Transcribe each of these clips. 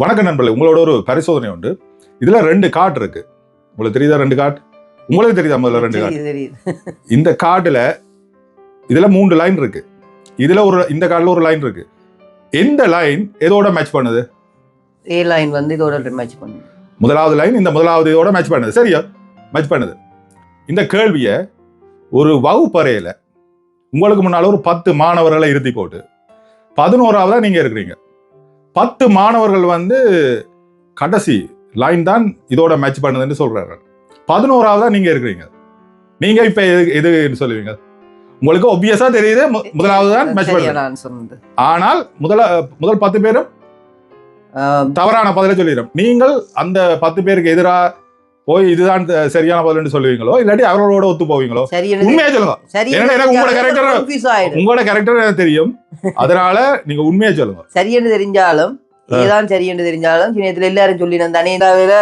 வணக்கம் நண்பர்களே உங்களோட ஒரு பரிசோதனை உண்டு. இதுல ரெண்டு கார்டு இருக்கு. உங்களுக்கு தெரியுதா ரெண்டு கார்டு? உங்களுக்கு தெரியுதா முதல்ல ரெண்டு கார்டு? இந்த கார்டுல இதுல மூன்று லைன் இருக்கு. இதுல ஒரு இந்த கார்டுல ஒரு லைன் இருக்கு. எந்த லைன் எதோட மேட்ச் பண்ணுது? ஏ லைன் வந்து இதோட மேட்ச் பண்ணும் முதலாவது லைன் இந்த முதலாவது இதோட மேட்ச் பண்ணுது. சரியா? மேட்ச் பண்ணுது. இந்த கேள்வியை ஒரு வகுப்பறையில உங்களுக்கு முன்னால ஒரு பத்து மாணவர்களை இருத்தி போட்டு பதினோராவதா நீங்க இருக்கிறீங்க? பத்து மாணவர்கள் வந்து கடைசி லைன் தான் இதோட மேட்ச் பண்ணுதுன்னு சொல்றாரு. பதினோராவதா நீங்க இருக்கிறீங்க. நீங்க இப்ப எது எதுன்னு சொல்லுவீங்க? உங்களுக்கு ஒபியஸா தெரியுது முதலாவது தான் மேட்ச் சொன்னது. ஆனால் முதல முதல் பத்து பேரும் தவறான பதிலை சொல்லிடுறோம் நீங்கள் அந்த பத்து பேருக்கு எதிரா போய் இதுதான் சரியான பதில்னு சொல்லுவீங்களோ இல்லாட்டி அவர்களோட ஒத்து போவீங்களோ? உண்மையா சொல்லுங்க. எனக்கு உங்களோட கேரக்டர் எனக்கு தெரியும். அதனால நீங்க உண்மையா சொல்லுங்க. சரியென்று தெரிஞ்சாலும் இதுதான் சரியென்று தெரிஞ்சாலும் சின்னத்துல எல்லாரும் சொல்லினேன். தனி தவிர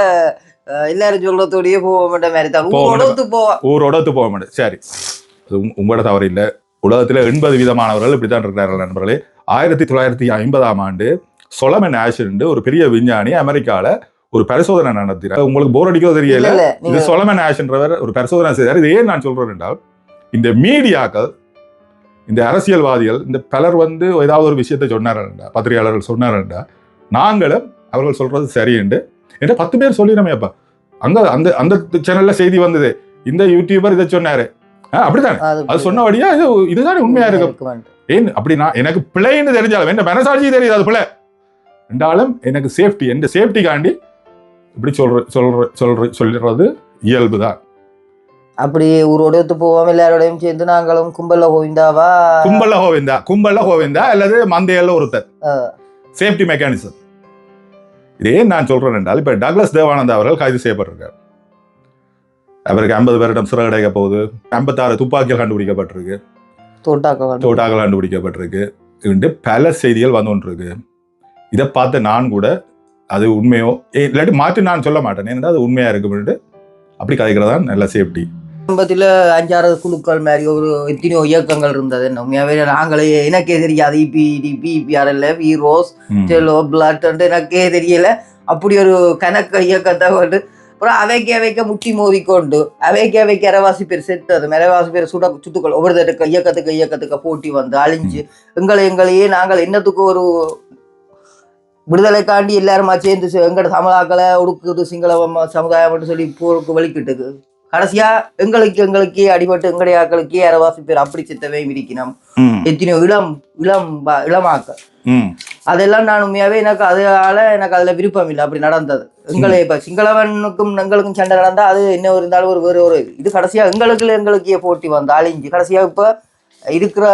எல்லாரும் சொல்றதோடயே போக மாட்ட மாதிரி தான். மாட்டேன். ஊரோட ஒத்து போக மாட்டேன். சரி. அது உங்களோட தவறு இல்லை. உலகத்துல எண்பது விதமானவர்கள் இப்படித்தான் இருக்கிறார்கள் நண்பர்களே. ஆயிரத்தி தொள்ளாயிரத்தி ஐம்பதாம் ஆண்டு சொலமன் ஆஷன் ஒரு பெரிய விஞ்ஞானி அமெரிக்கால ஒரு பரிசோதனை நடத்தினார். உங்களுக்கு போர் அடிக்கிறது தெரியல. இது சொலமன் ஆஷன்றவர் ஒரு பரிசோதனை செய்தார். இது ஏன் நான் சொல்றேன் என்றால் இந்த மீடியாக்கள் இந்த அரசியல்வாதிகள் இந்த பலர் வந்து ஏதாவது ஒரு விஷயத்தை சொன்னாரண்டா பத்திரிகையாளர்கள் சொன்னாரண்டா நாங்களும் அவர்கள் சொல்றது சரி என்று பத்து பேர் சொல்லிடுறோமேப்பா அங்க அந்த அந்த சேனல்ல செய்தி வந்தது. இந்த யூடியூபர் இதை சொன்னாரு. அப்படித்தானே? அது சொன்னபடியா இது இதுதானே உண்மையா இருக்கும் ஏன் அப்படி நான் எனக்கு பிழைன்னு தெரிஞ்சாலும் என்ன மனசாட்சி தெரியுது அது பிழை என்றாலும் எனக்கு சேஃப்டி எந்த சேஃப்டிக்காண்டி இப்படி சொல்ற சொல்ற சொல்ற சொல்லிடுறது இயல்பு தான் அப்படி ஊரோட ஒத்து போவோம் எல்லாரோடையும் சேர்ந்து நாங்களும் கும்பல்ல கோவிந்தாவா? கும்பல்ல கோவிந்தா கும்பல்ல கோவிந்தா அல்லது மந்தையல்ல ஒருத்தர். சேஃப்டி மெக்கானிசம் இதே நான் சொல்றேன் என்றால் இப்ப டக்ளஸ் தேவானந்தா அவர்கள் கைது செய்யப்பட்டிருக்கார். அவருக்கு ஐம்பது பேரிடம் சிறை கிடைக்க போகுது. ஐம்பத்தாறு துப்பாக்கிகள் கண்டுபிடிக்கப்பட்டிருக்கு. தோட்டாக்க தோட்டாக்கள் கண்டுபிடிக்கப்பட்டிருக்கு. என்று பல செய்திகள் வந்து கொண்டிருக்கு. இதை பார்த்த நான் கூட அது உண்மையோ? இல்லாட்டி மாற்றி நான் சொல்ல மாட்டேன். ஏன்னா அது உண்மையா இருக்கும்னு அப்படி கதைக்கிறதா நல்ல சேஃப்டி குடும்பத்துல அஞ்சாறு குழுக்கள் மாதிரி ஒரு எத்தனையோ இயக்கங்கள் இருந்தது. உண்மையாவே நாங்களே எனக்கே தெரியாது. E இபிடி பிபிஆர்எல் ரோஸ் செல்லோ பிளட் எனக்கே தெரியல. அப்படி ஒரு கணக்க இயக்கத்தை வந்து அப்புறம் அவைக்கு அவைக்க முட்டி மோதிக்கொண்டு அவைக்கு அவைக்கு அரைவாசி பேர் செத்தது. மெரவாசி பேர் சுட சுட்டுக்கள் ஒவ்வொருத்தருக்கு இயக்கத்துக்கு இயக்கத்துக்கு போட்டி வந்து அழிஞ்சு எங்களை எங்களையே நாங்கள் என்னத்துக்கு ஒரு விடுதலைக்காண்டி எல்லாருமா சேர்ந்து எங்கட தமிழாக்களை ஒடுக்குது சிங்கள சமுதாயம் சொல்லி போருக்கு வலிக்கிட்டுக்கு. கடைசியா எங்களுக்கு எங்களுக்கே அடிபட்டு எங்களுடைய ஆக்களுக்கே அரைவாசி பேர் அப்படி சித்தவே விரிக்கணும் எத்தனையோ இளம் இளம் இளமாக்கள். ம். அதெல்லாம் நான் உண்மையாவே எனக்கு அதனால எனக்கு அதுல விருப்பம் இல்லை. அப்படி நடந்தது. எங்களை இப்ப சிங்களவனுக்கும் எங்களுக்கும் சண்டை நடந்தா அது என்ன இருந்தாலும் ஒரு வேறு ஒரு இது. இது கடைசியா எங்களுக்கு எங்களுக்கே போட்டி வந்து அழிஞ்சு. கடைசியா இப்ப இருக்கிற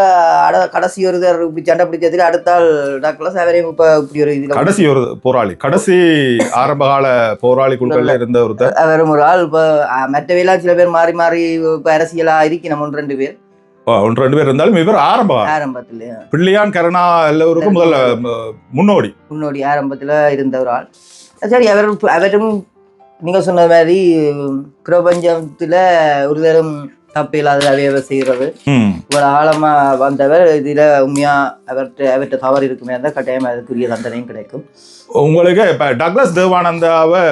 அட கடைசி ஒரு இப்படி சண்டை பிடிச்சதுல அடுத்தாள் டாக்டர்ல சேவரையும் இப்ப இப்படி ஒரு இதுல கடைசி ஒரு போராளி. கடைசி ஆரம்பகால போராளி குழுக்கள்ல இருந்த ஒருத்தர். வேறும் ஒரு ஆள். இப்ப மற்றவையெல்லாம் சில பேர் மாறி மாறி இப்ப அரசியலா இருக்கணும் ஒன்று ரெண்டு பேர். ஒன்று ரெண்டு பேர் இருந்தாலும் இவர் ஆரம்ப ஆரம்பத்துல. பிள்ளையான் கருணா எல்லோருக்கும் முதல்ல முன்னோடி. முன்னோடி ஆரம்பத்துல இருந்த ஒரு ஆள். சரி அவர் அவரும் நீங்க சொன்ன மாதிரி பிரபஞ்சத்துல ஒரு தரம் தப்பு இல்லாத அவையவை செய்யறது ம். இவ்வளவு ஆழமா வந்தவர் இதுல உண்மையா அவர்கிட்ட அவர்கிட்ட தவறு இருக்குமே இருந்தால் கட்டாயம் அதுக்குரிய தண்டனையும் கிடைக்கும். உங்களுக்கு இப்ப டக்ளஸ் தேவானந்தாவை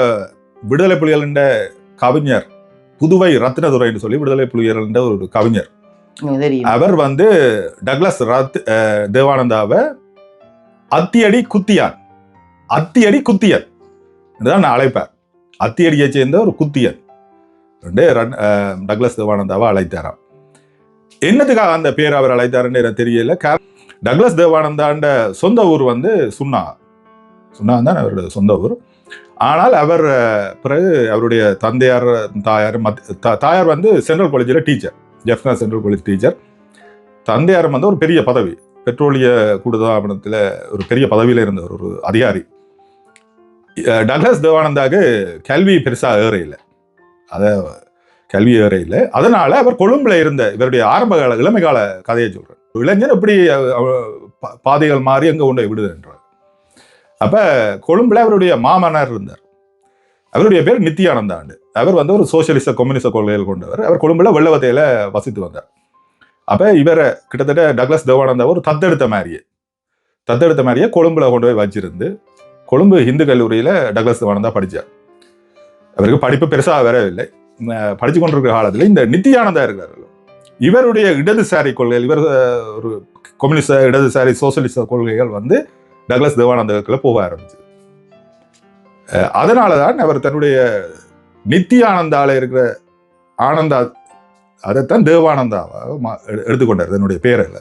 விடுதலை புலிகளின் கவிஞர் புதுவை ரத்னதுரைன்னு சொல்லி விடுதலை புலிகளின் ஒரு கவிஞர். அவர் வந்து டக்ளஸ் ரத் தேவானந்தாவை அத்தியடி குத்தியான். அத்தியடி குத்தியன். இதுதான் நான் அழைப்பேன் அத்தியடியை சேர்ந்த ஒரு குத்தியன். ரெண்டு ரன்- டக்ளஸ் தேவானந்தாவை அழைத்தாராம். என்னத்துக்காக அந்த பேர் அவர் அழைத்தாருன்னு எனக்கு தெரியல. கா- டக்ளஸ் தேவானந்தாண்ட சொந்த ஊர் வந்து சுன்னா. சுன்னா தான் அவருடைய சொந்த ஊர். ஆனால் அவர் பிறகு அவருடைய தந்தையார் தாயார் மத் தா- தாயார் வந்து சென்ட்ரல் காலேஜில் teacher. Jaffna central college teacher. தந்தையார் வந்து ஒரு பெரிய பதவி. பெட்ரோலிய கூடுதாபனத்தில் ஒரு பெரிய பதவியில் இருந்தவர் ஒரு அதிகாரி. டக்ளஸ் தேவானந்தாக்கு கல்வி பெருசாக ஏற இல்லை. அதை கல்வி வரையில் இல்லை அவர் கொழும்புல இருந்த இவருடைய ஆரம்ப கால இளமை கால கதையை சொல்கிறார் இளைஞர் எப்படி பா- பாதைகள் மாறி எங்கே கொண்டு போய் விடுதுன்றார் அப்போ கொழும்புல அவருடைய மாமனார் இருந்தார். அவருடைய பேர் நித்தியானந்தாண்டு அவர் வந்து ஒரு சோசியலிச கம்யூனிச கொள்கைகள் கொண்டவர். அவர் கொழும்புல வெள்ளவத்தையில் வசித்து வந்தார். அப்போ இவரை கிட்டத்தட்ட டக்ளஸ் தேவானந்தா ஒரு தத்தெடுத்த மாதிரியே தத்தெடுத்த மாதிரியே கொழும்புல கொண்டு போய் வச்சிருந்து கொழும்பு ஹிந்து கல்லூரியில் டக்ளஸ் தேவானந்தா படித்தார் அவருக்கு படிப்பு பெருசாக வரவில்லை படிச்சு கொண்டிருக்கிற காலத்தில் இந்த நித்தியானந்தா இருக்கிறார்கள் இவருடைய இடதுசாரி கொள்கைகள் இவர் ஒரு கம்யூனிஸ்ட இடதுசாரி சோசியலிச கொள்கைகள் வந்து டக்ளஸ் தேவானந்தாவுக்குள்ள போக ஆரம்பிச்சது. அதனால தான் அவர் தன்னுடைய நித்தியானந்தால இருக்கிற ஆனந்தா அதைத்தான் தேவானந்தாவாக எடுத்துக்கொண்டார் தன்னுடைய பேரில்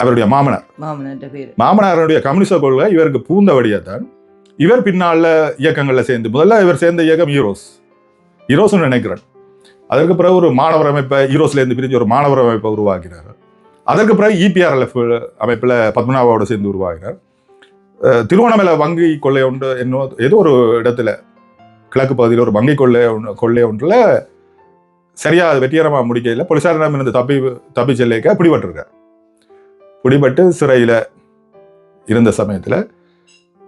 அவருடைய மாமனார். மாமனாருடைய கம்யூனிஸ்ட கொள்கை இவருக்கு பூந்தவடியா தான் இவர் பின்னால் இயக்கங்களில் சேர்ந்து முதல்ல இவர் சேர்ந்த இயக்கம் ஈரோஸ். ஈரோஸ்னு நினைக்கிறேன். அதற்கு பிறகு ஒரு மாணவர் அமைப்பை ஈரோஸ்லேருந்து பிரிஞ்சு ஒரு மாணவர் அமைப்பை உருவாக்கினார். அதற்கு பிறகு இபிஆர்எல்எஃப் அமைப்பில் பத்மநாபாவோட சேர்ந்து உருவாகினார். திருவண்ணாமலை வங்கி கொள்ளை ஒன்று என்னோ ஏதோ ஒரு இடத்துல கிழக்கு பகுதியில் ஒரு வங்கி கொள்ளை ஒன்று கொள்ளை ஒன்றில் சரியாக அது வெற்றிகரமாக முடிக்கையில் போலீசாரிடம் இருந்து தப்பி தப்பி செல்லிக்க பிடிபட்டிருக்கார். பிடிபட்டு சிறையில் இருந்த சமயத்தில்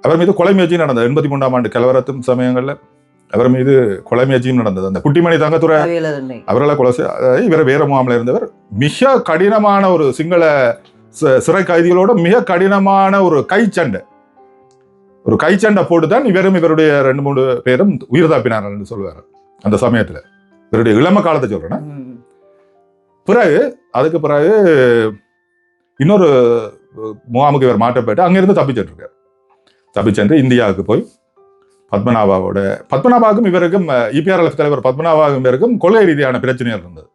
அவர் மீது கொலை முயற்சி நடந்தது. எண்பத்தி மூன்றாம் ஆண்டு கலவரத்தும் சமயங்களில் அவர் மீது கொலை முயற்சியும் நடந்தது. அந்த குட்டிமணி தங்கத்துறை அவர்களை கொலை இவர் வேற முகாமில் இருந்தவர். மிக கடினமான ஒரு சிங்கள சிறை கைதிகளோட மிக கடினமான ஒரு கைச்சண்டை. ஒரு கைச்சண்டை போட்டு தான் இவரும் இவருடைய ரெண்டு மூணு பேரும் உயிர் தப்பினார்கள் சொல்லுவார் அந்த சமயத்துல. இவருடைய இளம காலத்தை சொல்றேன். பிறகு அதுக்கு பிறகு இன்னொரு முகாமுக்கு இவர் மாற்றப்பட்டு அங்கிருந்து தப்பிச்சிட்டு இருக்கார் தப்பிச்சென்று இந்தியாவுக்கு போய் பத்மநாபாவோட பத்மநாபாவுக்கும் இவருக்கும் இபிஆர்எல்எஃப் தலைவர் பத்மநாபாவுக்கும் இவருக்கும் கொள்கை ரீதியான பிரச்சனைகள் இருந்தது.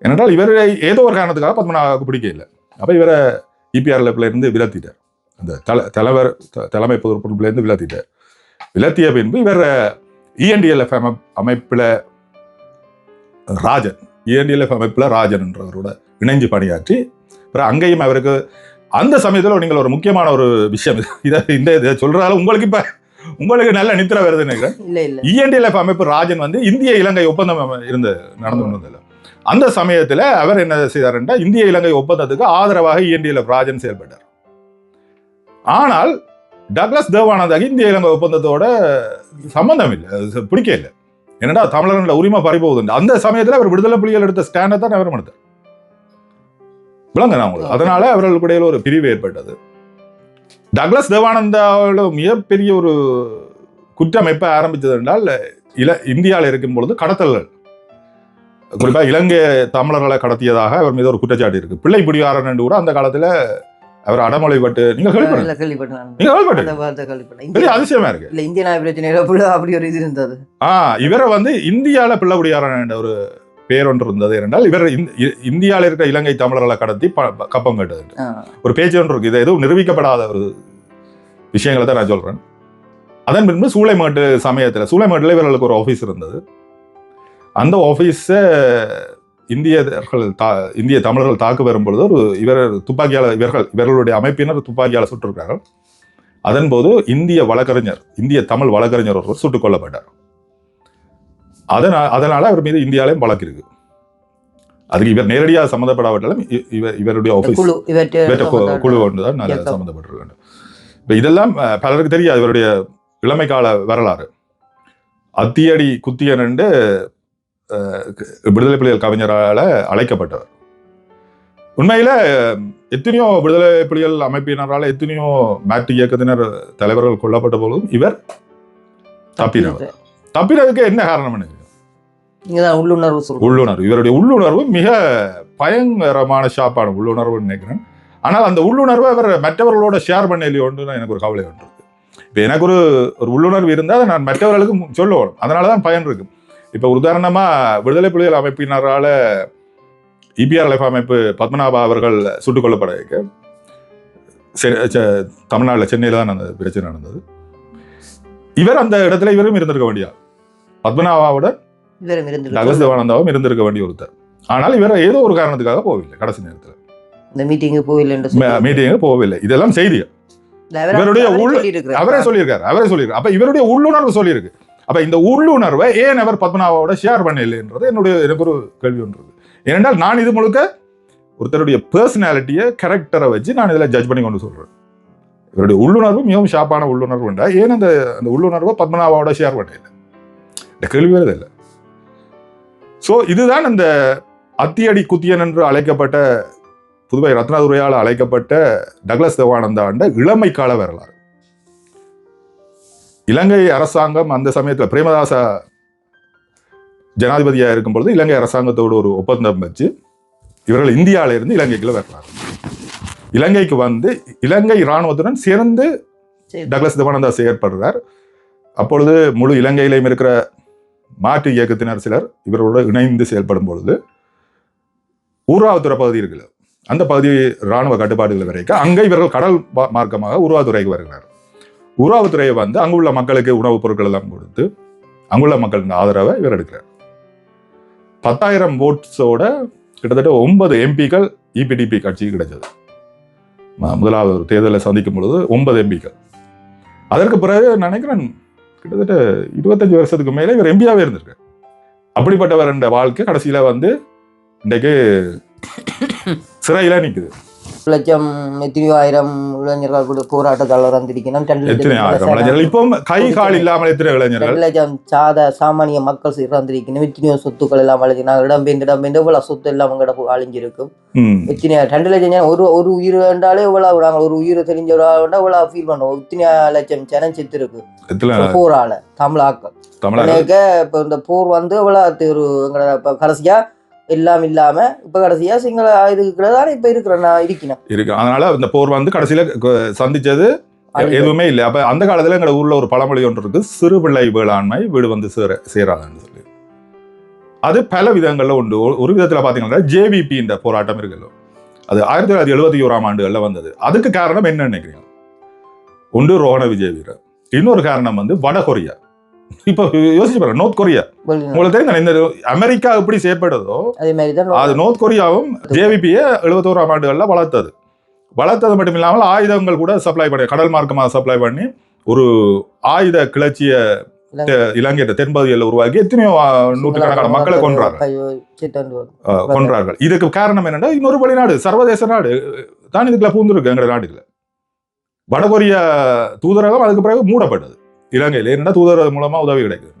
ஏனென்றால் இவரை ஏதோ ஒரு காரணத்துக்காக பத்மநாபாவுக்கு பிடிக்கல அப்போ இவரை இபிஆர்எல்எஃப்ல இருந்து விலத்திட்டார். அந்த தலை தலைவர் த- தலைமை பொறுப்புலேருந்து விலத்திட்டார். விலத்திய பின்பு இவர் இஎன்டிஎல்எஃப் அமைப்பில் ராஜன் இஎன்டிஎல்எஃப் அமைப்பில் ராஜன் என்றவரோட இணைஞ்சு பணியாற்றி அப்புறம் அங்கேயும் அவருக்கு அந்த சமயத்தில் நீங்கள் ஒரு முக்கியமான ஒரு விஷயம். இது. இந்த இதை சொல்றதால உங்களுக்கு இப்ப உங்களுக்கு நல்ல நித்திர வருது நினைக்கிறேன். இஎன்டிஎல்எஃப் அமைப்பு ராஜன் வந்து இந்திய இலங்கை ஒப்பந்தம் அம- இருந்து நடந்து கொண்டதில்ல அந்த சமயத்துல அவர் என்ன செய்தாருன்னா இந்திய இலங்கை ஒப்பந்தத்துக்கு ஆதரவாக இஎன்டிஎல்எஃப் ராஜன் செயல்பட்டார். ஆனால் டக்ளஸ் தேவானந்தாக்கு இந்திய இலங்கை ஒப்பந்தத்தோட சம்பந்தம் இல்லை பிடிக்க இல்லை. என்னடா தமிழர்களோட உரிமை பறிபோகுது அந்த சமயத்துல அவர் விடுதலை புலிகள் எடுத்த ஸ்டாண்டை தான் அவர் எடுத்தார். விளங்க நான் உங்களுக்கு. அதனால அவர்களுக்கு இடையில ஒரு பிரிவு ஏற்பட்டது. டக்ளஸ் தேவானந்தாவோட மிகப்பெரிய ஒரு குற்றமைப்பை ஆரம்பித்தது என்றால் இல இந்தியாவில் இருக்கும் பொழுது கடத்தல்கள். குறிப்பா இலங்கை தமிழர்களை கடத்தியதாக அவர் மீது ஒரு குற்றச்சாட்டு இருக்கு. பிள்ளை பிடிவாரன் என்று கூட அந்த காலத்துல அவர் அடமொழிப்பட்டு நீங்க கேள்விப்பட்டு இல்ல கேள்விப்பட்டேன். நீங்க கேள்விப்பட்டு அந்த வார்த்தை கேள்விப்பட்டேன். பெரிய இந்திய- அதிசயமா இருக்கு. இல்ல இந்திய நாய் பிரச்சனையில அப்படி ஒரு இது இருந்தது. ஆ இவரை வந்து இந்தியால பிள்ளை என்ற ஒரு பேர் ஒன்று இருந்தது என்றால் இவர் இந்த- இ- இந்தியால இருக்கிற இலங்கை தமிழர்களை கடத்தி கப்பம் கட்டது. ஒரு பேச்சு ஒன்று இருக்கு. இது எதுவும் நிரூபிக்கப்படாத ஒரு விஷயங்களை தான் நான் சொல்றேன். அதன் பின்பு சூளைமேட்டு சமயத்துல சூளைமேட்டுல இவர்களுக்கு ஒரு ஆபீஸ் இருந்தது. அந்த ஆபீஸை இந்தியர்கள் தா இந்திய தமிழர்கள் தாக்கு வரும் பொழுது ஒரு இவர் துப்பாக்கியால இவர்கள் இவர்களுடைய அமைப்பினர் துப்பாக்கியால சுட்டிருக்கிறார்கள். அதன்போது இந்திய வழக்கறிஞர் இந்திய தமிழ் வழக்கறிஞர் ஒருவர் சுட்டுக் கொல்லப்பட்டார். அதனால் அதனால அவர் மீது இந்தியாலையும் வழக்கு இருக்கு. அதுக்கு இவர் நேரடியாக சம்மந்தப்படாவிட்டாலும் இவர் இவருடைய ஆபீஸ் குழு இவற்றை ஒன்று தான் நல்ல இயக்கம். சம்மந்தப்பட்டிருக்காங்க இப்போ இதெல்லாம் பலருக்கு தெரியாது. இவருடைய இளமை கால வரலாறு. அத்தியடி குத்தியன் என்று விடுதலை புலிகள் கவிஞரால அழைக்கப்பட்டவர். உண்மையில எத்தனையோ விடுதலை புலிகள் அமைப்பினரால எத்தனையோ மாற்று இயக்கத்தினர் தலைவர்கள் கொல்லப்பட்ட போதும் இவர் தப்பினவர். தப்பினதுக்கு என்ன காரணம் எனக்கு? உள்ளுணர்வு சொல்றோம். உள்ளுணர்வு. இவருடைய உள்ளுணர்வு மிக பயங்கரமான ஷாப்பான உள்ளுணர்வுன்னு நினைக்கிறேன். ஆனால் அந்த உள்ளுணர்வை அவர் மற்றவர்களோட ஷேர் பண்ணலையோன்னு எனக்கு ஒரு கவலை ஒன்று இப்போ எனக்கு ஒரு ஒரு உள்ளுணர்வு இருந்தால் அதை நான் மற்றவர்களுக்கும் சொல்லுவோம் அதனால தான் பயன் இருக்கும் இப்போ உதாரணமாக விடுதலை புலிகள் அமைப்பினரால இபிஆர்எஃப் அமைப்பு பத்மநாபா அவர்கள் சுட்டுக் கொல்லப்பட வைக்க செ- சென்னையில் தான் அந்த பிரச்சனை நடந்தது. இவர் அந்த இடத்துல இவரும் இருந்திருக்க வேண்டிய பத்மநாபாவுடன் இவரும் இருந்து டகஸ் தேவானந்தாவும் இருந்திருக்க வேண்டிய ஒருத்தர். ஆனால் இவர் ஏதோ ஒரு காரணத்துக்காக போகவில்லை கடைசி நேரத்தில். இந்த மீட்டிங்கு சொல்லி மீட்டிங்கு போகவில்லை. இதெல்லாம் செய்தி இல்ல, அவரே- இவருடைய சொல்லியிருக்கிறார். அவரே சொல்லியிருக்காரு அவரே சொல்லியிருக்காரு. அப்ப இவருடைய உள்ளுணர்வு சொல்லியிருக்கு. அப்ப இந்த உள்ளுணர்வை ஏன் அவர் பத்மநாபாவோட ஷேர் பண்ணலைன்றது என்னுடைய எனக்கு ஒரு கேள்வி ஒன்று இருக்கு. ஏனென்றால் நான் இது முழுக்க ஒருத்தருடைய பர்சனாலிட்டியை கேரக்டரை வச்சு நான் இதில் ஜட்ஜ் பண்ணி கொண்டு சொல்றேன். இவருடைய உள்ளுணர்வு மிகவும் ஷாப்பான உள்ளுணர்வு ஏன் அந்த அந்த உள்ளுணர்வை பத்மநாபாவோட ஷேர் பண்ணல இந்த கேள்வி வருது இல்லை. ஸோ இதுதான் அந்த அத்தியடி குத்தியன் என்று அழைக்கப்பட்ட புதுவை ரத்னதுரையால் அழைக்கப்பட்ட டக்ளஸ் தேவானந்தா ஆண்ட இளமை கால வரலாறு. இலங்கை அரசாங்கம் அந்த சமயத்தில் பிரேமதாச ஜனாதிபதியாக இருக்கும் பொழுது இலங்கை அரசாங்கத்தோடு ஒரு ஒப்பந்தம் வச்சு இவர்கள் இந்தியாவில இருந்து இலங்கைக்குள்ள வர்றாங்க இலங்கைக்கு வந்து இலங்கை இராணுவத்துடன் சேர்ந்து சரி. டக்ளஸ் தேவானந்தா செயற்படுறார். அப்பொழுது முழு இலங்கையிலையும் இருக்கிற மாற்று இயக்கத்தினர் சிலர் இவரோடு இணைந்து செயல்படும் பொழுது ஊராவத்துறை பகுதி இருக்குல்ல அந்த பகுதி இராணுவ கட்டுப்பாடுகள் வரைக்கும் அங்கே இவர்கள் கடல் மார்க்கமாக உருவாதுறைக்கு வருகிறார். உருவாவுத்துறையை வந்து அங்குள்ள மக்களுக்கு உணவுப் பொருட்கள் எல்லாம் கொடுத்து அங்குள்ள மக்களின் ஆதரவை இவர் எடுக்கிறார். பத்தாயிரம் ஓட்ஸோட கிட்டத்தட்ட ஒன்பது எம்பிக்கள் இபிடிபி கட்சிக்கு கிடைச்சது. முதலாவது ஒரு தேர்தலை சந்திக்கும் பொழுது ஒன்பது எம்பிக்கள். அதற்கு பிறகு நினைக்கிறேன் கிட்டத்தட்ட இருபத்தஞ்சு வருஷத்துக்கு மேலே இவர் எம்பியாவே இருந்திருக்கார். அப்படிப்பட்டவர் என்ற வாழ்க்கை கடைசியில் வந்து இன்றைக்கு சிறையில் நிற்குது லட்சம் எத்தனையோ ஆயிரம் இளைஞர்கள் கூட போராட்டத்தாளர் வந்திருக்கணும் ரெண்டு இப்போ கை கால் இல்லாமல் எத்தனை இளைஞர்கள் ரெண்டு லட்சம் சாத சாமானிய மக்கள் இறந்திருக்கணும் எத்தனையோ சொத்துக்கள் எல்லாம் நான் இடம்பெயர்ந்து இடம்பெயர்ந்து இவ்வளவு சொத்து எல்லாம் அவங்க அழிஞ்சிருக்கும் ம் எத்தனை ரெண்டு லட்சம் ஒரு ஒரு உயிர் வேண்டாலே இவ்வளவு நாங்கள் ஒரு உயிர் தெரிஞ்ச ஒரு ஆள் வேண்டா இவ்வளவு ஃபீல் பண்ணுவோம் இத்தனை லட்சம் ஜனம் செத்து இருக்கு போரால தமிழாக்கள் இப்போ இந்த போர் வந்து இவ்வளவு ஒரு எங்களோட கடைசியா எல்லாம் இல்லாம இப்ப கடைசியா சிங்கள இதுக்குள்ள தானே இப்ப இருக்கிறேன் நான் இருக்கணும். இருக்கு. அதனால இந்த போர் வந்து கடைசியில சந்திச்சது எதுவுமே இல்லை. அப்ப அந்த காலத்துல எங்க ஊர்ல ஒரு பழமொழி ஒன்று இருக்கு. சிறு பிள்ளை வேளாண்மை வீடு வந்து சேர சேராதுன்னு சொல்லி. அது பல விதங்கள்ல உண்டு. ஒரு- விதத்துல பாத்தீங்கன்னா ஜேவிபி என்ற போராட்டம் இருக்குல்ல. அது ஆயிரத்தி தொள்ளாயிரத்தி எழுபத்தி ஓராம் ஆண்டுகள்ல வந்தது. அதுக்கு காரணம் என்ன நினைக்கிறீங்க? ஒன்று ரோஹண விஜய் வீரர். இன்னொரு காரணம் வந்து வட கொரியா. இப்போ யோசிச்சு பாருங்க நோர்த் கொரியா. உங்களுக்கு தெரியும் இந்த அமெரிக்கா எப்படி செயற்படுதோ அதே நோர்த் கொரியாவும் ஜேவிபியை எழுபத்தோராம் ஆண்டுகள்ல வளர்த்தது. வளர்த்தது மட்டும் இல்லாமல் ஆயுதங்கள் கூட சப்ளை பண்ணி கடல் மார்க்கமாக சப்ளை பண்ணி ஒரு ஆயுத கிளர்ச்சிய இலங்கை- தென்பகுதியில் உருவாக்கி எத்தனையோ நூற்றுக்கணக்கான மக்களை கொன்றாங்க. கொன்றார்கள். இதுக்கு காரணம் என்னன்னா இன்னொரு வெளிநாடு சர்வதேச நாடு தான் இதுக்குள்ள பூந்துருக்கு எங்க நாட்டுல வடகொரிய தூதரகம் அதுக்கு பிறகு மூடப்பட்டது. இலங்கையில் என்ன தூதரது மூலமாக உதவி கிடைக்குது.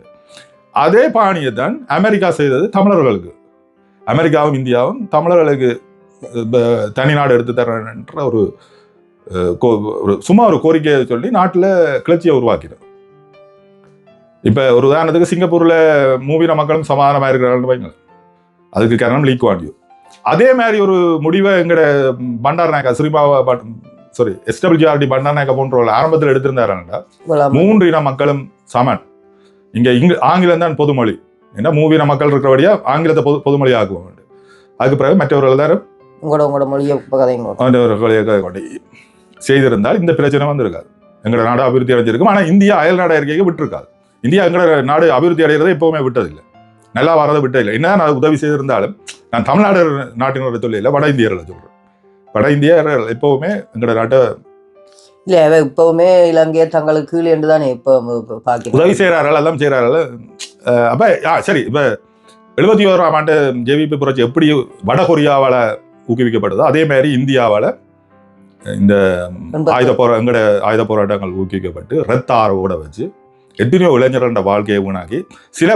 அதே பாணியை தான் அமெரிக்கா செய்தது தமிழர்களுக்கு. அமெரிக்காவும் இந்தியாவும் தமிழர்களுக்கு தனி நாடு எடுத்து தரேன்ற ஒரு கோ- ஒரு சும்மா ஒரு கோரிக்கையை சொல்லி நாட்டில் கிளர்ச்சியை உருவாக்கிடும் இப்போ ஒரு உதாரணத்துக்கு சிங்கப்பூரில் மூவின மக்களும் சமாதானமாக இருக்கிறாங்கன்னு வைங்க அதுக்கு காரணம் லீக் வாண்டியோ அதே மாதிரி ஒரு முடிவை எங்கட Bandaranaike Sri Baba sorry S W R D Bandaranaike போன்றவர்கள் ஆரம்பத்தில் எடுத்திருந்தாருன்னா மூன்று இன மக்களும் சமன். இங்க இங்க ஆங்கிலம் தான் பொதுமொழி. ஏன்னா மூவின மக்கள் இருக்கிறபடியா ஆங்கிலத்தை பொது பொதுமொழி ஆக்குவோம் அதுக்கு பிறகு மற்றவர்கள் எல்லாரும் உங்களோட உங்களோட மொழியை செய்திருந்தால் இந்த பிரச்சனை வந்திருக்காது. எங்களோட நாடு அபிவிருத்தி அடைஞ்சிருக்கும். ஆனா இந்தியா அயல் நாடு இருக்கைக்கு விட்டுருக்காது. இந்தியா எங்களோட நாடு அபிவிருத்தி அடைகிறதை எப்பவுமே விட்டதில்லை. நல்லா வரதை விட்டதில்லை. என்ன நான் உதவி செய்திருந்தாலும் நான் தமிழ்நாடு நாட்டினரை சொல்ல வட இந்தியர்களை சொல்றேன். வட இந்தியர்கள் எப்பவுமே எங்களோட நாட்டை இல்ல இப்பவுமே இலங்கையை தங்களுக்கு கீழே என்று தானே இப்ப உதவி பாக்கிறேன் செய்கிறார்கள் எல்லாம் செய்கிறார்கள் அப்ப ஆ, சரி இப்ப எழுபத்தி ஓராம் ஆண்டு ஜேவிபி புரட்சி எப்படி வட கொரியாவால ஊக்குவிக்கப்பட்டதோ அதே மாதிரி இந்தியாவால இந்த ஆயுத போரா எங்கட ஆயுத போராட்டங்கள் ஊக்குவிக்கப்பட்டு ரத்த ஆர்வோட வச்சு எத்தனையோ இளைஞர்களோட வாழ்க்கையை வீணாக்கி சில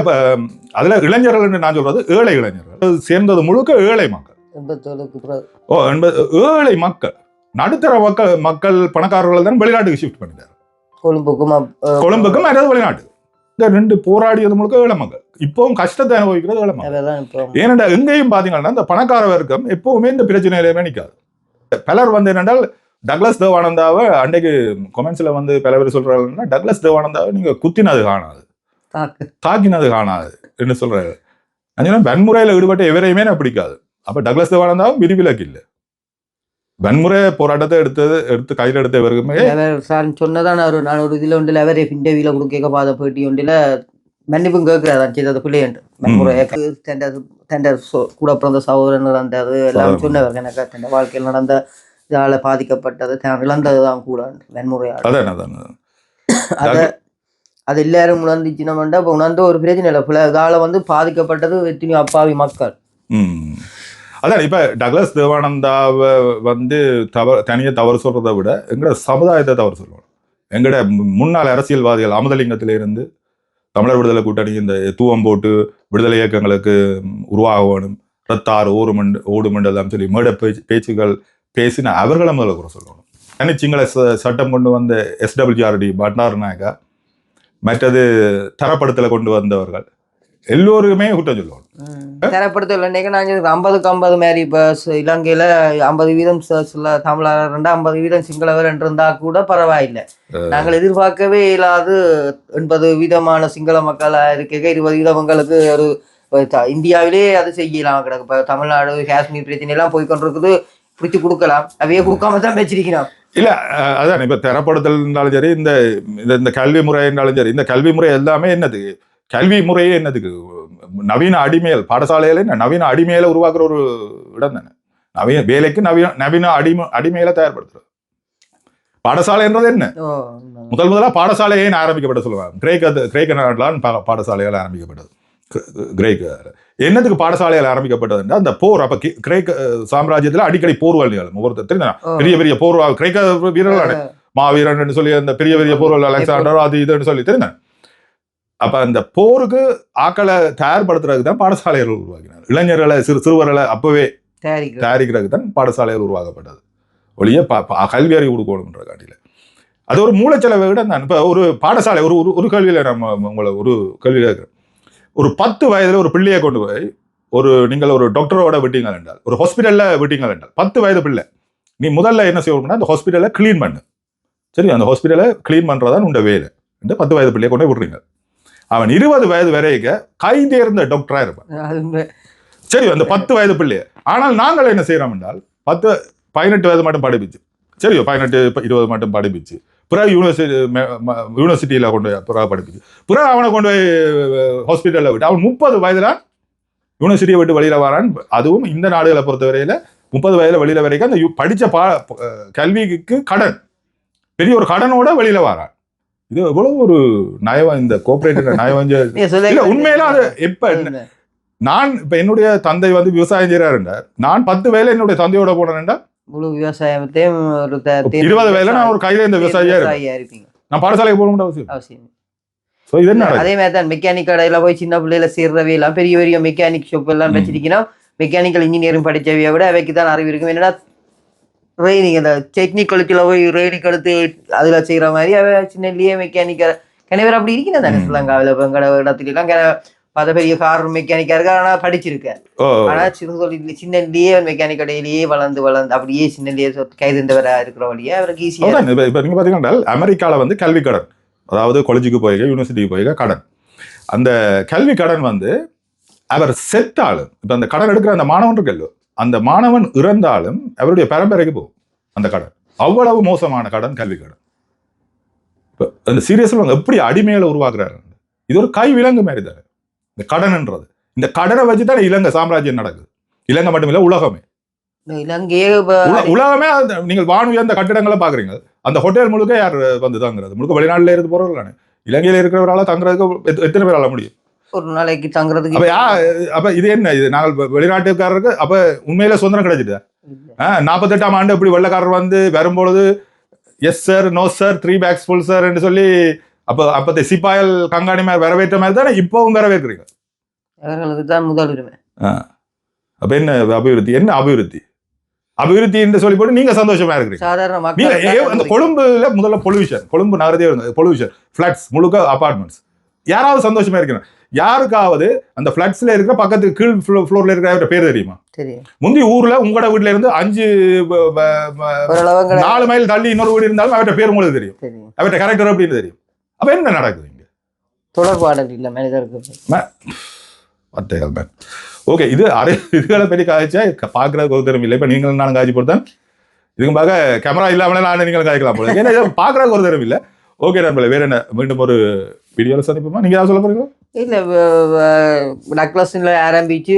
அதுல இளைஞர்கள் நான் சொல்றது ஏழை இளைஞர்கள். சேர்ந்தது முழுக்க ஏழை மக்கள். ஓ என்பது ஏழை மக்கள். நடுத்தர மக்கள் மக்கள் பணக்காரர்கள் தான் வெளிநாட்டுக்கு ஷிஃப்ட் பண்ணிட்டார். கொழும்புக்கும் மற்றது வெளிநாட்டு இந்த ரெண்டு போராடியது முழுக்க ஏழை மக்கள். இப்பவும் கஷ்டத்தை அனுபவிக்கிறது ஏழை மக்கள். ஏனென்றால் எங்கேயும் பாத்தீங்கன்னா இந்த பணக்கார வர்க்கம் எப்பவுமே இந்த பிரச்சனையிலுமே நிற்காது பலர் வந்து என்னென்றால் டக்ளஸ் தேவானந்தாவை அன்றைக்கு கொமெண்ட்ஸ்ல வந்து பல பேர் சொல்றாங்கன்னா டக்ளஸ் தேவானந்தாவை நீங்க குத்தினது காணாது. தாக்கு. தாக்கினது காணாது என்று சொல்றாரு அஞ்சனா வன்முறையில் ஈடுபட்ட எவரையுமே எனக்கு பிடிக்காது. அப்ப டக்ளஸ் தேவானந்தாவும் விதிவிலக்கு இல்லை வன்முறை போராட்டத்தை எடுத்தது எடுத்து கையில் எடுத்த அவர் சார் சொன்னதான் ஒரு நான் ஒரு இதுல உண்டுல அவர் இன்டர்வியூல கூட கேட்க பாத பேட்டி உண்டுல மன்னிப்பும் கேட்கிறாரு செய்தது பிள்ளையன்று. வன்முறை தண்ட தண்ட கூட பிறந்த சகோதரன் நடந்தது எல்லாம். சொன்னவர் எனக்கு தன் வாழ்க்கையில் நடந்த இதால பாதிக்கப்பட்டது தான் இழந்ததுதான் கூட வன்முறையால் அதான் அதான் அத அது எல்லாரும் உணர்ந்துச்சுன்னா இப்போ உணர்ந்த ஒரு பிரச்சனை இல்லை. இதால வந்து பாதிக்கப்பட்டது எத்தனையோ அப்பாவி மக்கள். அதான் இப்போ டக்ளஸ் தேவானந்தாவை வந்து தவறு தனியாக தவறு சொல்கிறத விட எங்களோட சமுதாயத்தை தவறு சொல்லணும் எங்களோட முன்னாள் அரசியல்வாதிகள் அமுதலிங்கத்திலிருந்து தமிழர் விடுதலை கூட்டணி இந்த தூவம் போட்டு விடுதலை இயக்கங்களுக்கு உருவாக வேணும் ரத்தார் ஓடுமண்டு ஓடுமண்டலம் சொல்லி மேட பேச்சு பேச்சுகள் பேசின அவர்களை முதல்ல குறை சொல்லணும். தனி சிங்கள ச- சட்டம் கொண்டு வந்த எஸ்டபிள்யூஆர்டி பண்டார் நாயக்கா மற்றது தரப்படுத்தலை கொண்டு வந்தவர்கள். எல்லோருக்குமே குற்றம் சொல்லுவாங்க. தரப்படுத்தல இன்னைக்கு நாங்கள் ஐம்பதுக்கு ஐம்பது மாதிரி இப்போ இலங்கையில ஐம்பது வீதம் தமிழர் ரெண்டு ஐம்பது வீதம் சிங்களவர் இருந்தா கூட பரவாயில்லை. நாங்கள் எதிர்பார்க்கவே இல்லாது எண்பது வீதமான சிங்கள மக்களா இருக்க இருபது வீதம் மக்களுக்கு ஒரு இந்தியாவிலே அது செய்யலாம். கிடக்கு. இப்போ தமிழ்நாடு காஷ்மீர் பிரச்சனை எல்லாம் போய் கொண்டிருக்குது. பிடிச்சு கொடுக்கலாம். அவையே கொடுக்காம தான் வச்சிருக்கிறோம். இல்ல அதான். இப்ப தரப்படுத்தல் இருந்தாலும் சரி இந்த இந்த- இந்த கல்வி முறை இருந்தாலும் சரி இந்த கல்வி முறை எல்லாமே என்னது? கல்வி முறையே என்னதுக்கு நவீன அடிமையல் பாடசாலையில என்ன? நவீன அடிமையில உருவாக்குற ஒரு இடம் தானே? நவீன வேலைக்கு நவீன நவீன அடிமை அடிமையில தயார்படுத்துறது. பாடசாலைன்றது என்ன? முதல் முதலா பாடசாலை ஏன் ஆரம்பிக்கப்பட்ட சொல்லுவாங்க கிரேக்க கிரேக்க நாட்டிலான் பா- பாடசாலைகள் ஆரம்பிக்கப்பட்டது. கிர- கிரேக்க என்னத்துக்கு பாடசாலைகள் ஆரம்பிக்கப்பட்டதுன்னா அந்த போர் அப்ப கி- கிரேக்க சாம்ராஜ்யத்துல அடிக்கடி போர்கள் நிகழும் ஒவ்வொருத்தர். பெரிய பெரிய போர் கிரேக்க வீரர்கள் மாவீரன் சொல்லி அந்த பெரிய பெரிய போர்கள் அலெக்சாண்டர் அது இதுன்னு சொல்லி தெரியுங்க அப்ப அந்த போருக்கு ஆக்களை தயார்படுத்துறதுக்கு தான் பாடசாலைகள் உருவாக்கினார் இளைஞர்களை சிறு சிறுவர்களை அப்பவே தயாரிக்கிறதுக்கு. தான் பாடசாலைகள் உருவாக்கப்பட்டது. ஒழிய கல்வி அறிவு கொடுக்கணுன்ற காட்டில. அது ஒரு மூளைச்செலவை விட தான். இப்போ ஒரு பாடசாலை ஒரு ஒரு- கல்வியில நம்ம உங்களை ஒரு கல்வியில இருக்கிறேன் ஒரு பத்து வயதுல ஒரு பிள்ளையை கொண்டு போய் ஒரு நீங்கள் ஒரு டாக்டரோட விட்டீங்கள் என்றால் ஒரு ஹாஸ்பிட்டல்ல விட்டீங்கள் என்றால் பத்து வயது பிள்ளை நீ முதல்ல என்ன செய்யணும்னா அந்த ஹாஸ்பிட்டலை க்ளீன் பண்ணு. சரி அந்த ஹாஸ்பிட்டலை க்ளீன் பண்றதான் உண்ட வேலை. இந்த பத்து வயது பிள்ளையை கொண்டு போய் விடுறீங்க. அவன் இருபது வயது வரைக்கும் கை தேர்ந்த டாக்டரா இருப்பான். சரி அந்த பத்து வயது பிள்ளைய. ஆனால் நாங்கள் என்ன செய்யறோம் என்றால் பத்து பதினெட்டு வயது மட்டும் படிப்பிச்சு. சரியோ பதினெட்டு இருபது மட்டும் படிப்பிச்சு. பிறகு யூனிவர்சிட்டி யூனிவர்சிட்டியில் கொண்டு போய் பிறகு படிப்பிச்சு. பிறகு அவனை கொண்டு போய் ஹாஸ்பிட்டலில் விட்டு அவன் முப்பது வயதுல யூனிவர்சிட்டியை விட்டு வெளியில வரான். அதுவும் இந்த நாடுகளை பொறுத்தவரையில முப்பது வயதுல வெளியில வரைக்கும் அந்த படிச்ச பா கல்விக்கு கடன். பெரிய ஒரு கடனோட வெளியில வரான். இது எவ்வளவு ஒரு நயவ இந்த கோஆபரேட்டிவ் நயவஞ்ச இல்ல உண்மையில அது எப்ப நான் இப்ப என்னுடைய தந்தை வந்து விவசாயம் செய்யறாருண்டா நான் பத்து வேலை என்னுடைய தந்தையோட போனேன்டா முழு விவசாயத்தையும் ஒரு இருபது வேலை நான் ஒரு கையில இந்த விவசாயியா இருப்பீங்க. நான் பாடசாலைக்கு போகணும் அவசியம் அவசியம் அதே மாதிரி தான் மெக்கானிக் கடையில போய் சின்ன பிள்ளையில சேர்றவே எல்லாம் பெரிய பெரிய மெக்கானிக் ஷாப் எல்லாம் ம். வச்சிருக்கணும் மெக்கானிக்கல் இன்ஜினியரிங் படிச்சவையை விட அவைக்கு தான் அறிவு இருக்கும். என்னடா ட்ரைனிங் அந்த டெக்னிக்கலுக்குள்ள போய் ட்ரைனிங் எடுத்து அதுல செய்யற மாதிரி அவ சின்னலயே மெக்கானிக்கல் கிணவர் அப்படி இருக்கிறேன் தானே. ஸ்ரீலங்காவில் இப்போ எங்கட இடத்துல எல்லாம் கிண- பல பெரிய கார் மெக்கானிக்கா இருக்கா ஆனா படிச்சிருக்கேன் ஓ ஆனா சின்ன சொல்லி சின்னலயே மெக்கானிக் கடையிலேயே வளர்ந்து வளர்ந்து அப்படியே சின்னலயே கைதந்தவரா இருக்கிற வழியே அவருக்கு ஈஸியா அதான் இப்ப இப்ப நீங்க பாத்தீங்கன்னா அமெரிக்கால வந்து கல்வி கடன். அதாவது காலேஜுக்கு போயிருக்க யூனிவர்சிட்டிக்கு போயிருக்க கடன். அந்த கல்வி கடன் வந்து அவர் செத்தாலும் இப்ப அந்த கடன் எடுக்கிற அந்த மாணவன் இருக்கல்லோ அந்த மாணவன் இறந்தாலும் அவருடைய பரம்பரைக்கு போகும் அந்த கடன். அவ்வளவு மோசமான கடன் கல்வி கடன். இப்ப அந்த சீரியஸ்ல எப்படி அடிமைகளை உருவாக்குறாரு? இது ஒரு கை விலங்கு மாதிரி தானே. இந்த கடன்ன்றது. இந்த கடனை வச்சு தானே இலங்கை சாம்ராஜ்யம் நடக்குது. இலங்கை மட்டுமில்ல உலகமே. இலங்கையே உலகமே நீங்கள் வான் உயர்ந்த கட்டிடங்களை பாக்குறீங்க அந்த ஹோட்டல் முழுக்க யார் வந்து தங்குறது முழுக்க வெளிநாட்டுல இருந்து போறவர்கள் இலங்கையில இருக்கிறவரால தங்குறதுக்கு எத்த- எத்தனை பேரால முடியும்? ஒரு நாளைக்கு தங்குறதுக்கு அப்ப யா அப்ப இது என்ன? இது நாங்கள் வெளிநாட்டுக்காரருக்கு அப்ப உண்மையில சுதந்திரம் கிடைச்சிட்டு. நாற்பத்தெட்டாம் ஆண்டு இப்படி வெள்ளக்காரர் வந்து வரும்பொழுது yes sir no sir three bags full sir என்று சொல்லி அப்ப அப்ப சிப்பாயல் கங்காணி மாதிரி வரவேற்ற மாதிரி தானே இப்பவும் வரவேற்கிறீங்க அவர்களுக்கு தான் முதல் உரிமை. அப்ப என்ன அபிவிருத்தி? என்ன அபிவிருத்தி? அபிவிருத்தி என்று சொல்லி போட்டு நீங்க சந்தோஷமா இருக்கிறீங்க. சாதாரண அந்த கொழும்புல முதல்ல பொல்யூஷன் கொழும்பு நகரத்தே இருந்தது பொல்யூஷன் ஃபிளட்ஸ் முழுக்க அபார்ட்மெண்ட்ஸ் யாராவது சந்தோஷமா இருக்கணும் யாருக்காவது அந்த ஃபிளட்ஸ்ல இருக்கிற பக்கத்து கீழ் ஃப்ளோர்ல இருக்கிற பேர் தெரியுமா? முந்தி ஊர்ல உங்களோட வீட்ல இருந்து அஞ்சு நாலு மைல் தள்ளி இன்னொரு வீடு இருந்தாலும் அவர்கிட்ட பேர் உங்களுக்கு தெரியும். அவர்கிட்ட கரெக்டர் அப்படின்னு தெரியும். அப்ப என்ன நடக்குது இங்க? தொடர்பாடல் இல்ல மனிதருக்கு வார்த்தைகள் மேன் ஓகே இது அரை இதுகளை பற்றி காய்ச்சா பார்க்கறதுக்கு ஒரு திறமை இல்லை. இப்போ நீங்களும் நானும் காய்ச்சி பொறுத்தான் இதுக்கும் பார்க்க கேமரா இல்லாமலே நான் நீங்களும் காய்க்கலாம் போல. ஏன்னா இதை பார்க்கறதுக்கு ஒரு திறமை இல்லை. ஓகே நண்பர்களே வேற என்ன? மீண்டும் ஒரு வீடியோவில் சந்திப்போமா? நீங்க ஏதாவது சொல்ல போறீங்களா? இல்ல டக்ளஸ்ல ஆரம்பிச்சு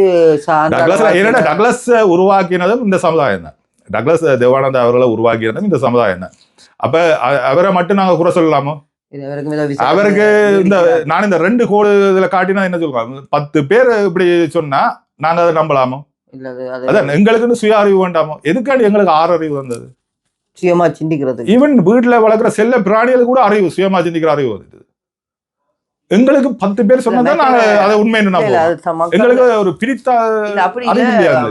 டக்ளஸ் உருவாக்கினதும் இந்த சமுதாயம் தான். டக்ளஸ் தேவானந்தா அவர்களை உருவாக்கினதும் இந்த சமுதாயம் தான். அப்ப அவரை மட்டும் நாங்க குறை சொல்லலாமோ? அவருக்கு இந்த. நான் இந்த ரெண்டு கோடு இதுல காட்டினா என்ன சொல்லுவாங்க? பத்து பேர் இப்படி சொன்னா நாங்க அதை நம்பலாமோ? அதான் எங்களுக்குன்னு சுய அறிவு வேண்டாமோ? எதுக்காண்டி எங்களுக்கு ஆறு அறிவு வந்தது? சுயமா சிந்திக்கிறது ஈவன் வீட்டுல வளர்க்குற செல்ல பிராணிகளுக்கு கூட அறிவு சுயமா சிந்திக்கிற அறிவு வருது எங்களுக்கு பத்து பேர் சொன்னதான் நாங்க அதை எங்களுக்கு ஒரு பிரித்தா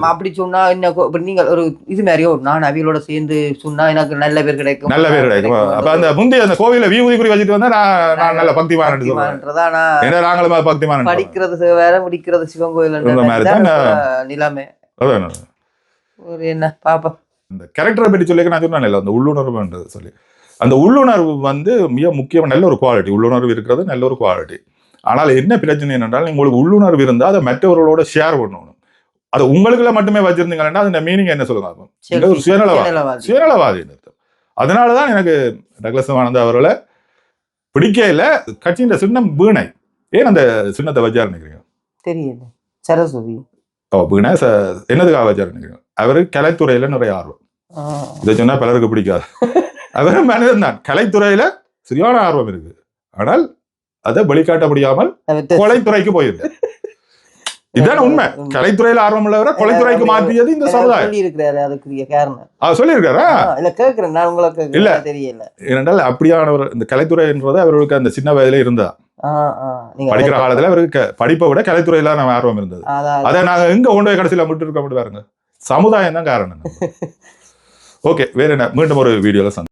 அப்படி சொன்னா என்ன நீங்க ஒரு இது மாதிரியோ நான் அவியலோட சேர்ந்து சொன்னா எனக்கு நல்ல பேர் கிடைக்கும். நல்ல பேர் கிடைக்கும். அப்ப அந்த முந்தைய அந்த கோவில வியூதி குறி வச்சுட்டு வந்தா நான் நான் நல்ல பக்திமான் ஏன்னா நாங்களும் பக்திமான் படிக்கிறது வேற முடிக்கிறது சிவன் கோயில் நிலைமை. அதான் ஒரு என்ன பாப்பா இந்த கேரக்டரை பற்றி சொல்லி நான் சொன்னேன் இல்லை அந்த உள்ளுணர்வுன்றது சொல்லி. அந்த உள்ளுணர்வு வந்து மிக முக்கியம் நல்ல ஒரு குவாலிட்டி உள்ளுணர்வு இருக்கிறது நல்ல ஒரு குவாலிட்டி ஆனால் என்ன பிரச்சனை என்னென்றால் உங்களுக்கு உள்ளுணர்வு இருந்தால் அதை மற்றவர்களோட ஷேர் பண்ணணும். அது உங்களுக்குள்ள மட்டுமே வச்சிருந்தீங்கன்னா அந்த மீனிங் என்ன சொல்லுங்க? ஒரு சுயநலவாதி. சுயநலவாதி. அதனால தான் எனக்கு டக்ளஸ் ஆனந்த் அவர்களை பிடிக்கல கட்சியின் சின்னம் வீணை. ஏன் அந்த சின்னத்தை வச்சாரு நினைக்கிறீங்க? தெரியல சரஸ்வதி. ஓ வீணை? என்னதுக்காக வச்சாரு நினைக்கிறீங்க? அவரு கலைத்துறையில நிறைய ஆர்வம். இதை சொன்னா பலருக்கு பிடிக்காது. அவர் மனிதன் தான் கலைத்துறையில சரியான ஆர்வம் இருக்கு. ஆனால் அதை வெளிக்காட்ட முடியாமல் கொலைத்துறைக்கு போயிருக்கு இதுதானே உண்மை. கலைத்துறையில ஆர்வம் உள்ளவரை கொலைத்துறைக்கு மாற்றியது இந்த சமுதாயம். அதுக்குரிய காரணம். அவர் சொல்லியிருக்காரா? இல்ல கேக்குறேன். நான் உங்களுக்கு இல்ல. தெரியல. ஏனென்றால் அப்படியானவர் இந்த கலைத்துறைன்றது அவர்களுக்கு அந்த சின்ன வயதில இருந்தா படிக்கிற காலத்துல அவருக்கு படிப்பை விட கலைத்துறையில நம்ம ஆர்வம் இருந்தது. அதை நாங்க எங்க கொண்டு போய் கடைசியில விட்டு இருக்க பாருங்க. சமுதாயம் தான் காரணம். ஓகே வேற என்ன? மீண்டும் ஒரு வீடியோல சந்தி